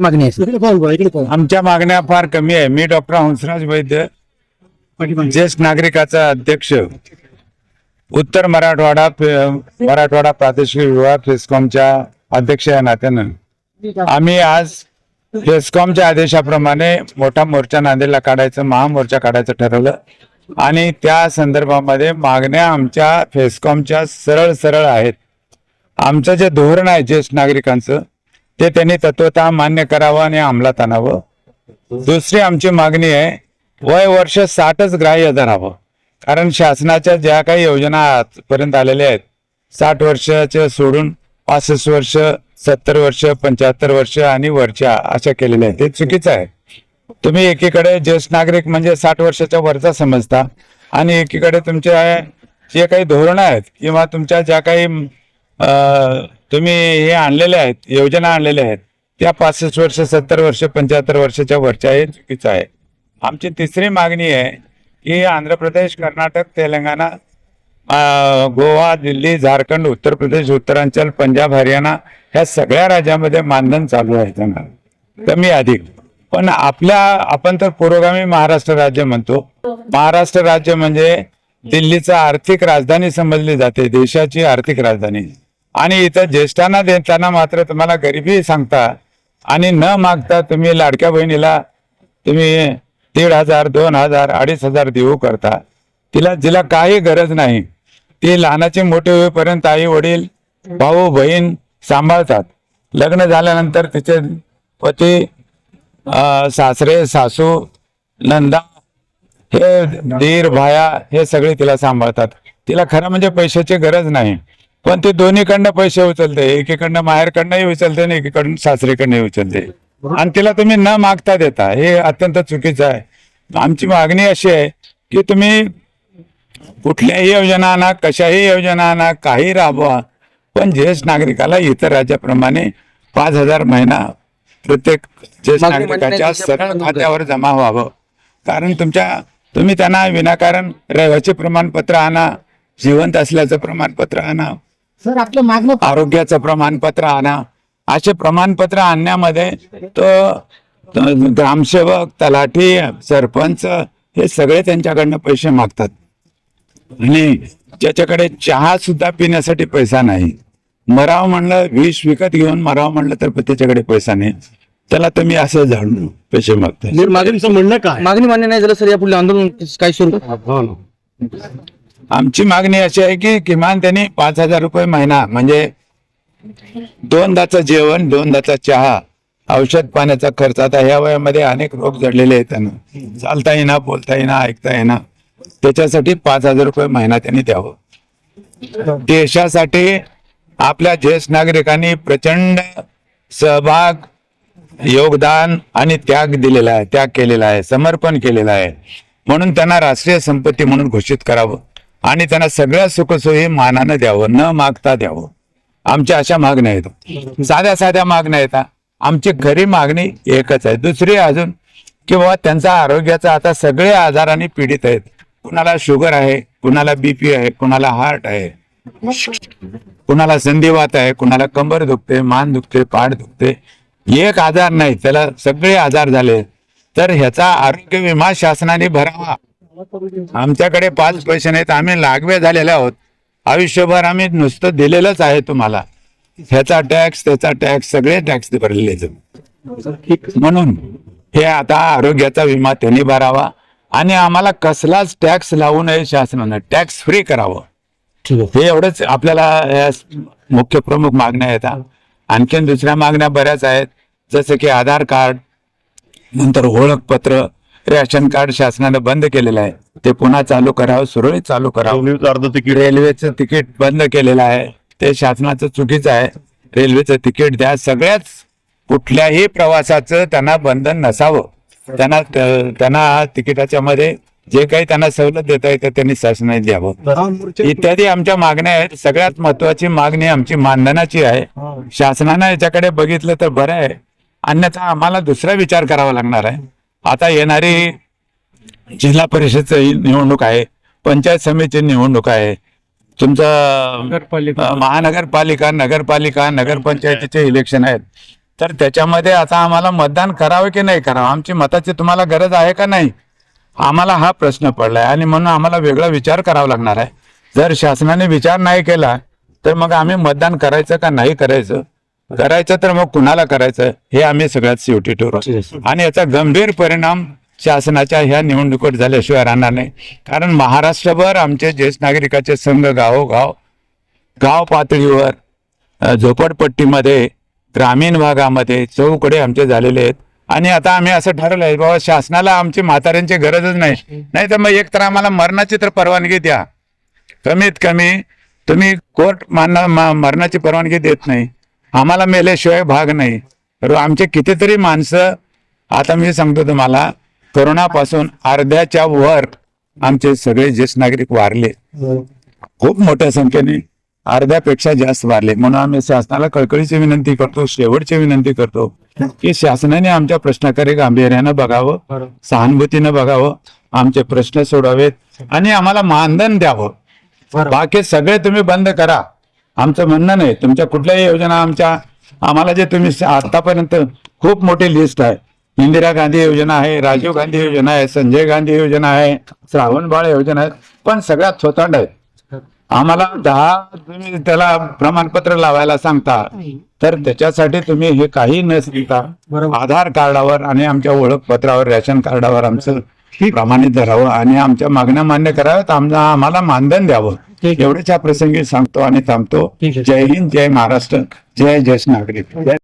मागणी आहे. आमच्या मागण्या फार कमी आहे. मी डॉक्टर हंसराज वैद्य ज्येष्ठ नागरिकाचा अध्यक्ष. उत्तर मराठवाडा मराठवाडा प्रादेशिक विभाग फेस्कॉमच्या अध्यक्ष या नात्यानं. आम्ही आज फेस्कॉमच्या आदेशाप्रमाणे मोठा मोर्चा नांदेडला काढायचं महामोर्चा काढायचं ठरवलं. आणि त्या संदर्भामध्ये मागण्या आमच्या फेस्कॉमच्या सरळ सरळ आहेत. आमचं जे धोरण आहे ज्येष्ठ नागरिकांचं ते त्यांनी तत्वता मान्य करावं आणि अंमलात आणावं. दुसरी आमची मागणी आहे वय वर्ष साठच ग्राह्य धरावं. कारण शासनाच्या ज्या काही योजना आजपर्यंत आलेल्या आहेत साठ वर्षाच्या सोडून पासष्ट वर्ष सत्तर वर्ष पंच्याहत्तर वर्ष आणि वरच्या अशा केलेल्या आहेत. ते चुकीचं आहे. तुम्ही एकीकडे ज्येष्ठ नागरिक म्हणजे साठ वर्षाच्या वरचा समजता आणि एकीकडे तुमच्या जे काही धोरणं आहेत किंवा तुमच्या ज्या काही अं, तुम्ही हे आणलेले आहेत योजना आणलेल्या आहेत. त्या पासष्ट वर्ष सत्तर वर्ष पंच्याहत्तर वर्षाच्या वरच्या हे चुकीचं आहे. आमची तिसरी मागणी आहे की आंध्र प्रदेश कर्नाटक तेलंगणा गोवा दिल्ली झारखंड उत्तर प्रदेश उत्तरांचल पंजाब हरियाणा ह्या सगळ्या राज्यामध्ये मानधन चालू आहे त्यांना. कमी अधिक. पण आपल्या आपण तर पुरोगामी महाराष्ट्र राज्य म्हणतो. महाराष्ट्र राज्य म्हणजे दिल्लीचा आर्थिक राजधानी समजली जाते देशाची आर्थिक राजधानी. आणि इथं ज्येष्ठांना देताना मात्र तुम्हाला गरिबी सांगता आणि न मागता तुम्ही लाडक्या बहिणीला तुम्ही दीड हजार दोन हजार अडीच हजार देऊ करता. तिला जिला काही गरज नाही. ती लहानाची मोठी होईपर्यंत आई वडील भाऊ बहीण सांभाळतात. लग्न झाल्यानंतर तिचे पती अं, सासरे सासू नंदा हे दीर भाया हे सगळे तिला सांभाळतात. तिला खरं म्हणजे पैशाची गरज नाही. पण ती दोन्हीकडनं पैसे उचलते. एकीकडनं माहेरकडनंही उचलते आणि एकीकडून सासरीकडनंही उचलते. आणि तिला तुम्ही न मागता देता. हे अत्यंत चुकीचं आहे. आमची मागणी अशी आहे की तुम्ही कुठल्याही योजना आणा कशाही योजना आणा काही राबवा. पण ज्येष्ठ नागरिकाला इतर राज्याप्रमाणे पाच हजार महिना प्रत्येक ज्येष्ठ नागरिकाच्या म्हणण्याची सरळ खात्यावर जमा व्हावं. कारण तुमच्या तुम्ही त्यांना विनाकारण रहिवासी प्रमाणपत्र आणा जिवंत असल्याचं प्रमाणपत्र आणा. सर आपलं मागणं आरोग्याचं प्रमाणपत्र आणा. असे प्रमाणपत्र आणण्यामध्ये तो ग्रामसेवक तलाठी सरपंच हे सगळे त्यांच्याकडनं पैसे मागतात. आणि ज्याच्याकडे चहा सुद्धा पिण्यासाठी पैसा नाही. मराव म्हणलं विष विकत घेऊन मराव म्हणलं तर त्याच्याकडे पैसा नाही. त्याला तुम्ही असं झाडून पैसे मागताय. मागणीचं म्हणणं काय? मागणी मान्य नाही झालं सर. या पुढे आंदोलन काय सुरू आमची मागणी अशी आहे की किमान त्यांनी पाच हजार रुपये महिना म्हणजे दोनदाचं जेवण दोनदाचा चहा औषध पाण्याचा खर्च. आता ह्या वयामध्ये अनेक रोग जडलेले आहेत त्यांना. चालता येणार बोलता येईना ऐकता येईना. त्याच्यासाठी पाच हजार रुपये महिना त्यांनी द्यावं. देशासाठी आपल्या ज्येष्ठ नागरिकांनी प्रचंड सहभाग योगदान आणि त्याग दिलेला आहे त्याग केलेला आहे समर्पण केलेला आहे. म्हणून त्यांना राष्ट्रीय संपत्ती म्हणून घोषित करावं. आणि त्यांना सगळ्या सुखसोयी मानानं द्यावं न मागता द्यावं. आमच्या अशा मागण्या आहेत. साध्या साध्या मागण्या आहेत. आमची खरी मागणी एकच आहे. दुसरी अजून किंवा त्यांचा आरोग्याचा आता सगळे आजाराने पीडित आहेत. कुणाला शुगर आहे कुणाला बीपी आहे कुणाला हार्ट आहे कुणाला संधिवात आहे कुणाला कंबर दुखते मान दुखते पाठ दुखते. एक आजार नाही त्याला सगळे आजार झाले. तर ह्याचा आरोग्य विमा शासनाने भरावा. आमच्याकडे पाच पैसे नाहीत आम्ही लागवे झालेले आहोत. आयुष्यभर आम्ही नुसतं दिलेलंच आहे तुम्हाला. ह्याचा टॅक्स त्याचा टॅक्स सगळे टॅक्स भरलेले आहेत. म्हणून हे आता आरोग्याचा विमा त्यांनी भरावा आणि आम्हाला कसलाच टॅक्स लावू नये शासनानं. टॅक्स फ्री करावं. हे एवढंच आपल्याला या मुख्य प्रमुख मागण्या येतात आणखीन दुसऱ्या मागण्या बऱ्याच आहेत. जसं की आधार कार्ड नंतर ओळखपत्र रेशन कार्ड शासनानं बंद केलेलं आहे. ते पुन्हा चालू करावं सुरळीत चालू करावं. रेल्वेचं अर्ध तिकीट. रेल्वेचं तिकीट बंद केलेलं आहे. ते शासनाचं चुकीचं आहे. रेल्वेचं तिकीट द्या. सगळ्याच कुठल्याही प्रवासाचं त्यांना बंधन नसावं. त्यांना त्यांना तिकिटाच्या मध्ये जे काही त्यांना सवलत देता येते त्यांनी शासनाने द्यावं. इत्यादी आमच्या मागण्या आहेत. सगळ्यात महत्वाची मागणी आमची मानधनाची आहे. शासनानं याच्याकडे बघितलं तर बरं आहे. अन्यथा आम्हाला दुसरा विचार करावा लागणार आहे. आता येणारी जिल्हा परिषदची निवडणूक आहे पंचायत समितीची निवडणूक आहे. तुमचं महानगरपालिका नगरपालिका नगरपंचायतीचे इलेक्शन आहेत. तर त्याच्यामध्ये आता आम्हाला मतदान करावं की नाही करावं? आमची मताची तुम्हाला गरज आहे का नाही? आम्हाला हा प्रश्न पडलाय आणि म्हणून आम्हाला वेगळा विचार करावा लागणार आहे. जर शासनाने विचार नाही केला तर मग आम्ही मतदान करायचं का नाही करायचं? करायचं तर मग कुणाला करायचं? हे आम्ही सगळ्यात शेवटी ठरवू. आणि याचा गंभीर परिणाम शासनाच्या ह्या निवडणुकीत झाल्याशिवाय राहणार नाही. कारण महाराष्ट्रभर आमचे ज्येष्ठ नागरिकाचे संघ गावोगाव गाव पातळीवर झोपडपट्टीमध्ये ग्रामीण भागामध्ये चौकडे आमचे झालेले आहेत. आणि आता आम्ही असं ठरवलं आहे बाबा शासनाला आमची म्हाताऱ्यांची गरजच नाही. नाही तर मग एक तर आम्हाला मरणाची तर परवानगी द्या. कमीत कमी तुम्ही कोर्ट मानना मरणाची परवानगी देत नाही. आम्हाला मेल्याशिवाय भाग नाही. तर आमचे कितीतरी माणसं आता मी सांगतो तुम्हाला करोनापासून अर्ध्याच्या वर आमचे सगळे ज्येष्ठ नागरिक वारले. खूप मोठ्या संख्येने अर्ध्यापेक्षा जास्त वारले. म्हणून आम्ही शासनाला कळकळीची विनंती करतो शेवटची विनंती करतो की शासनाने आमच्या प्रश्नाकडे गांभीर्यानं बघावं सहानुभूतीनं बघावं आमचे प्रश्न सोडावेत आणि आम्हाला मानधन द्यावं. बाकी सगळे तुम्ही बंद करा. आमचं म्हणणं नाही तुमच्या कुठल्याही योजना आमच्या आम्हाला जे तुम्ही आतापर्यंत खूप मोठी लिस्ट आहे. इंदिरा गांधी योजना आहे राजीव गांधी योजना आहे संजय गांधी योजना आहे श्रावण बाळ योजना आहे पण सगळ्यात स्वतंत्र आहेत आम्हाला दहा तुम्ही त्याला प्रमाणपत्र लावायला सांगता तर त्याच्यासाठी तुम्ही हे काही न सांगता आधार कार्डावर आणि आमच्या ओळखपत्रावर रेशन कार्डावर आमचं प्रमाणित धरावं आणि आमच्या मागण्या मान्य कराव्यात. आम्हाला मानधन द्यावं. एवढ्याच या प्रसंगी सांगतो आणि थांबतो. जय हिंद जय महाराष्ट्र जय ज्येष्ठ नागरिक.